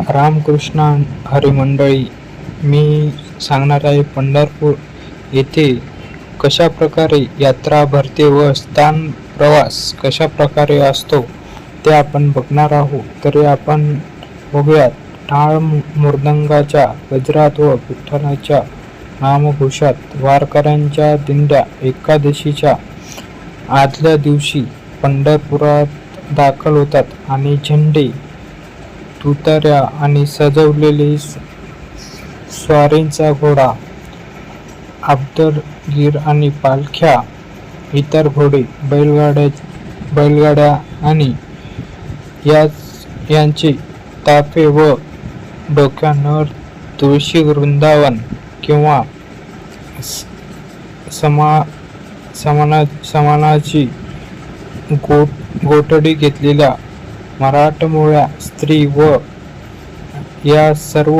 रामकृष्ण हरी मंडळी मी सांगणार आहे पंढरपूर येथे कशा प्रकारे यात्रा भरते व स्थान प्रवास कशा प्रकारे असतो ते आपण बघणार आहोत. तरी आपण बघूयात टाळ मृदंगाच्या गजरात व विठ्ठलाच्या नामघोषात वारकऱ्यांच्या दिंड्या एकादशीच्या आदल्या दिवशी पंढरपुरात दाखल होतात आणि झेंडे तुतऱ्या आणि सजवलेले स्वारींचा घोडा अब्दरगीर आणि पालख्या इतर घोडे बैलगाड्या बैलगाड्या आणि याच यांचे ताफे व डोक्यावर तुळशी वृंदावन किंवा स- समा समाना समानाची गोट गोटडी घेतलेल्या मराठमोळ्या स्त्री व या सर्व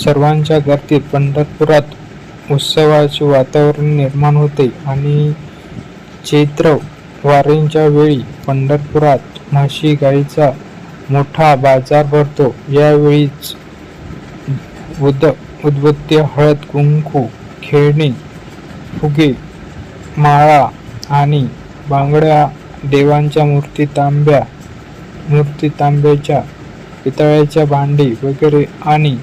सर्वांच्या गर्दीत पंढरपुरात उत्सवाचे वातावरण निर्माण होते आणि चैत्र वारींच्या वेळी पंढरपुरात म्हशी गाईचा मोठा बाजार भरतो. यावेळीच उद उदबत्ती हळद कुंकू खेळणी फुगे माळा आणि बांगड्या देवांच्या मूर्ती तांब्या मूर्ती तांब्याच्या पितळ्याच्या भांडी वगैरे आणि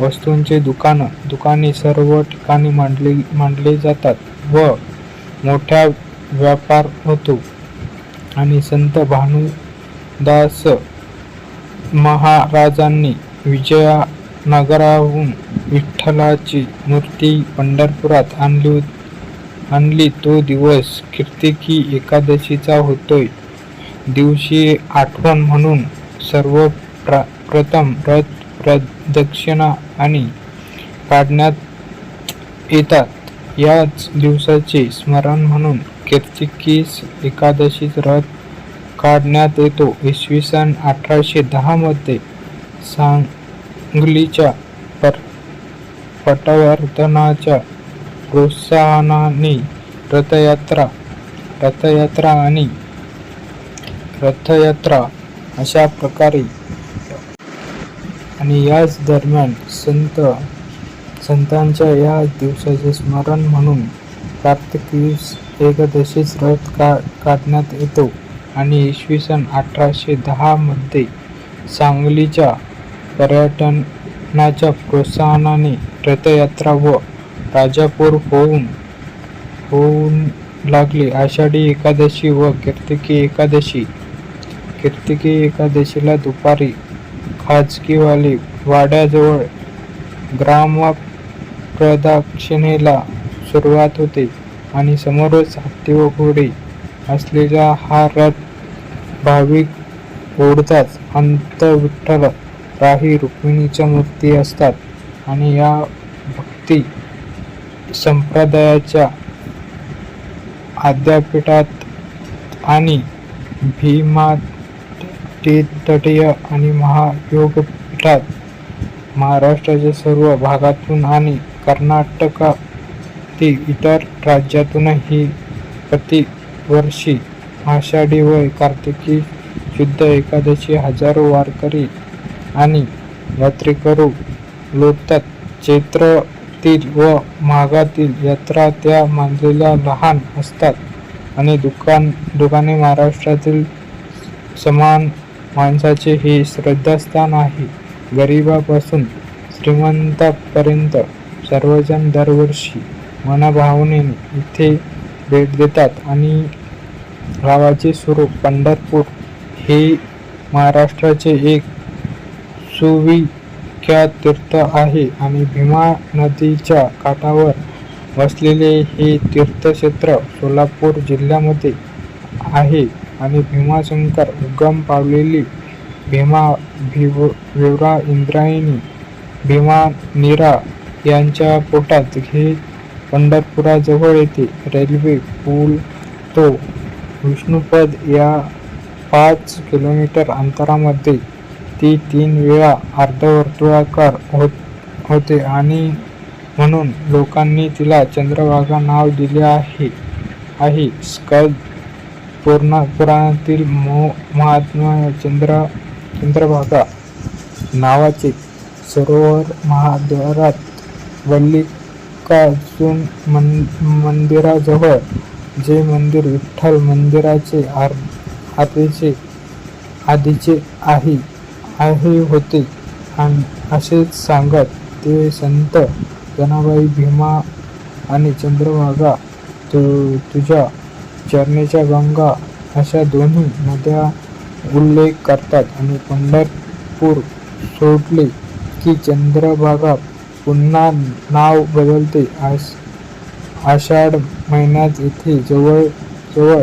वस्तूंचे दुकानं दुकाने सर्व ठिकाणी मांडली मांडले जातात व मोठा व्यापार होतो. आणि संत भानुदास महाराजांनी विजयानगराहून विठ्ठलाची मूर्ती पंढरपुरात आणली आणली. तो दिवस कीर्तिकी एकादशीचा होतोय. दिवशी आठवण म्हणून सर्व प्र प्रथम रथ प्रदक्षिणा आणि काढण्यात येतात. याच दिवसाचे स्मरण म्हणून कीर्तिकीस एकादशीच रथ काढण्यात येतो. इसवी सन अठराशे दहामध्ये सांगलीच्या पर पटवर्धनाच्या प्रोत्साहनाने रथयात्रा रथयात्रा आणि रथयात्रा अशा प्रकारे आणि याच दरम्यान संत संतांच्या या दिवसाचे स्मरण म्हणून कार्तिकीस एकादशीच रथ का काढण्यात येतो. आणि इसवी सन अठराशे दहामध्ये सांगलीच्या पर्यटनाच्या प्रोत्साहनाने रथयात्रा व राजापूर होऊन होऊन लागली. आषाढी एकादशी व कीर्तिकी एकादशी कीर्तिकी एकादशीला दुपारी खाजगीवाले वाड्याजवळ ग्राम प्रदक्षिणेला सुरुवात होते आणि समोरच हत्ती व घोडे असलेला हा रथ भाविक ओढताच अंत विठ्ठल राही रुक्मिणीच्या मूर्ती असतात आणि या भक्ती संप्रदायाच्या आद्यापीठात आणि भीमा तटीय आणि महायोगपीठात महाराष्ट्राच्या सर्व भागातून आणि कर्नाटकातील इतर राज्यातूनही प्रतिवर्षी आषाढी व कार्तिकी शुद्ध एकादशी हजारो वारकरी आणि यात्रेकरू लोटतात. चैत्रातील व माघातील यात्रा त्या मानलेल्या लहान असतात आणि दुकान दुकाने महाराष्ट्रातील समान माणसाचे हे श्रद्धास्थान आहे. गरिबापासून श्रीमंतापर्यंत सर्वजण दरवर्षी मनाभावनेने इथे भेट देतात आणि गावाचे स्वरूप पंढरपूर हे महाराष्ट्राचे एक सुविख्यात तीर्थ आहे आणि भीमा नदीच्या काठावर वसलेले हे तीर्थक्षेत्र सोलापूर जिल्ह्यामध्ये आहे. आणि भीमाशंकर उगम पावलेली भीमा भिव विवरा इंद्रायणी भीमा नीरा यांच्या पोटात हे पंढरपुराजवळ येते. रेल्वे पूल तो विष्णुपद या पाच किलोमीटर अंतरामध्ये ती तीन वेळा अर्धवर्तुळाकार होत होते आणि म्हणून लोकांनी तिला चंद्रभागा नाव दिले आहे आहे. स्कद पूर्ण पुराणातील मो महात्मा चंद्र चंद्रभागा नावाचे सरोवर महाद्वारात मल्लिकार्जुन मन मंदिराजवळ जे मंदिर विठ्ठल मंदिराचे आर आधीचे आधीचे आहे आहे होते. आणि असेच सांगत ते संत जनाबाई भीमा आणि चंद्रभागा तु तुझ्या चरणीच्या गंगा अशा दोन्ही नद्या उल्लेख करतात आणि पंढरपूर सोडले की चंद्रभागा पुन्हा नाव बदलते. आस आषाढ महिन्यात येथे जवळ जवळ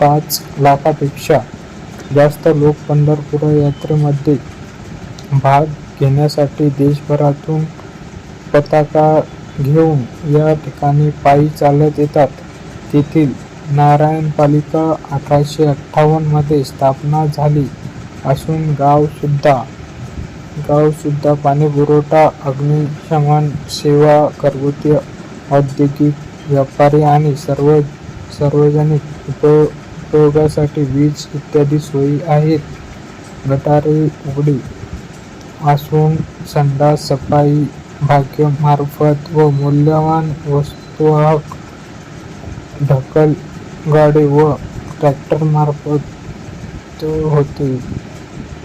पाच लाखापेक्षा जास्त लोक पंढरपूर यात्रेमध्ये भाग घेण्यासाठी देशभरातून पताका घेऊन या ठिकाणी पायी चालत येतात. तेथील नारायणपालिका अठराशे अठ्ठावन्नमध्ये स्थापना झाली. असून गावसुद्धा गावसुद्धा पाणीपुरवठा अग्निशमन सेवा घरगुती औद्योगिक व्यापारी आणि सर्व सार्वजनिक उपयोगासाठी वीज इत्यादी सोयी आहेत. गटारे उघडी. असून संडास सफाई भाग्यमार्फत व मूल्यवान वस्तू ढकल गाडी व ट्रॅक्टरमार्फत होते.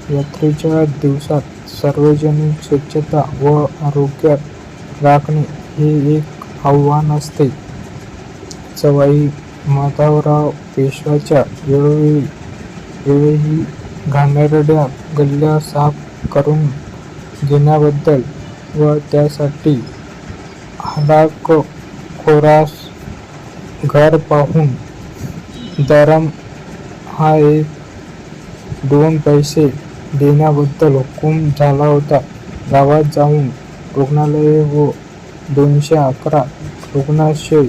यात्रेच्या दिवसात सार्वजनिक स्वच्छता व आरोग्य राखणे हे एक आव्हान असते. सवाई माधवराव पेशव्याच्या वेळोवेळी वेळीही घाणेरड्या गल्ल्या साफ करून घेण्याबद्दल व त्यासाठी हलाखोरास घर पाहून दरम हा एक दोन पैसे देण्याबद्दल हुकूम झाला होता. गावात जाऊन रुग्णालये व दोनशे अकरा रुग्णाशय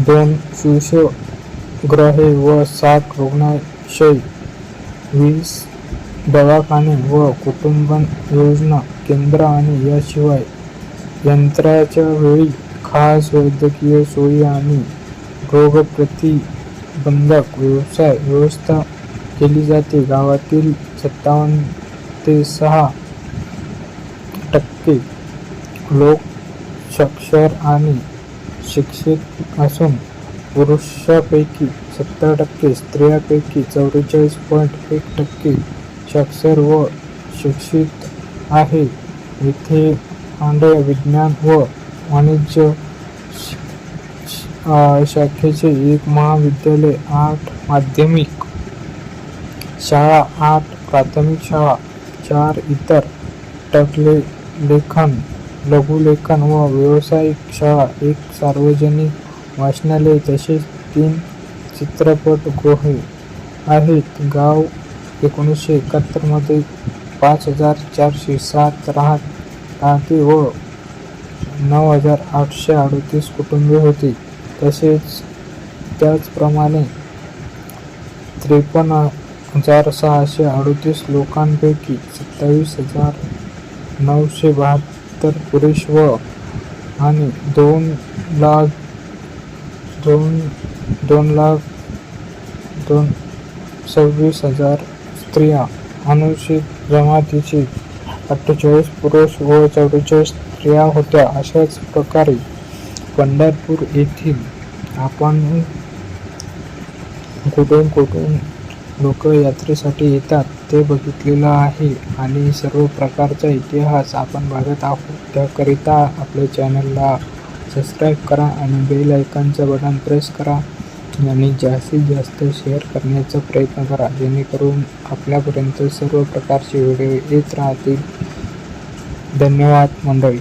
दोन शिशुगृहे व सात रुग्णाशय वीस दवाखाने व कुटुंब योजना केंद्र आणि याशिवाय यंत्राच्या वेळी खास वैद्यकीय सोयी आणि रोगप्रतिबंधक व्यवसाय व्यवस्था केली जाते. गावातील सत्तावन्न ते सहा टक्के लोक साक्षर आणि शिक्षित असून पुरुषापैकी सत्तर टक्के स्त्रियांपैकी चौवेचाळीस पॉईंट एक टक्के साक्षर व शिक्षित आहे. इथे आंडे विज्ञान व वाणिज्य शाखेचे एक महाविद्यालय आठ माध्यमिक शाळा आठ प्राथमिक शाळा चार इतर टकले लेखन लघुलेखन व व्यावसायिक शाळा एक सार्वजनिक वाचनालय तसेच तीन चित्रपटगृहे आहेत. गाव एकोणीसशे एकाहत्तरमध्ये पाच हजार चारशे सात राहत राहते व नऊ हजार आठशे अडतीस कुटुंबे होती. तसेच त्याचप्रमाणे त्रेपन्न हजार सहाशे अडतीस लोकांपैकी सत्तावीस हजार नऊशे बहात्तर पुरुष व आणि दोन लाख दोन दोन लाख दोन सव्वीस हजार स्त्रिया अनुसूचित जमातीची अठ्ठेचाळीस पुरुष व चौवेचाळीस स्त्रिया होत्या. अशाच प्रकारे पंढरपूर येथील आपण कुठून कुठून लोक यात्रेसाठी येतात ते बघितलेलं आहे आणि सर्व प्रकारचा इतिहास आपण बघत आहोत. त्याकरिता आपल्या चॅनलला सबस्क्राईब करा आणि बेल आयकॉनचं बटन प्रेस करा आणि जास्तीत जास्त शेअर करण्याचा प्रयत्न करा जेणेकरून आपल्यापर्यंत सर्व प्रकारचे व्हिडिओ येत राहतील. धन्यवाद मंडळी.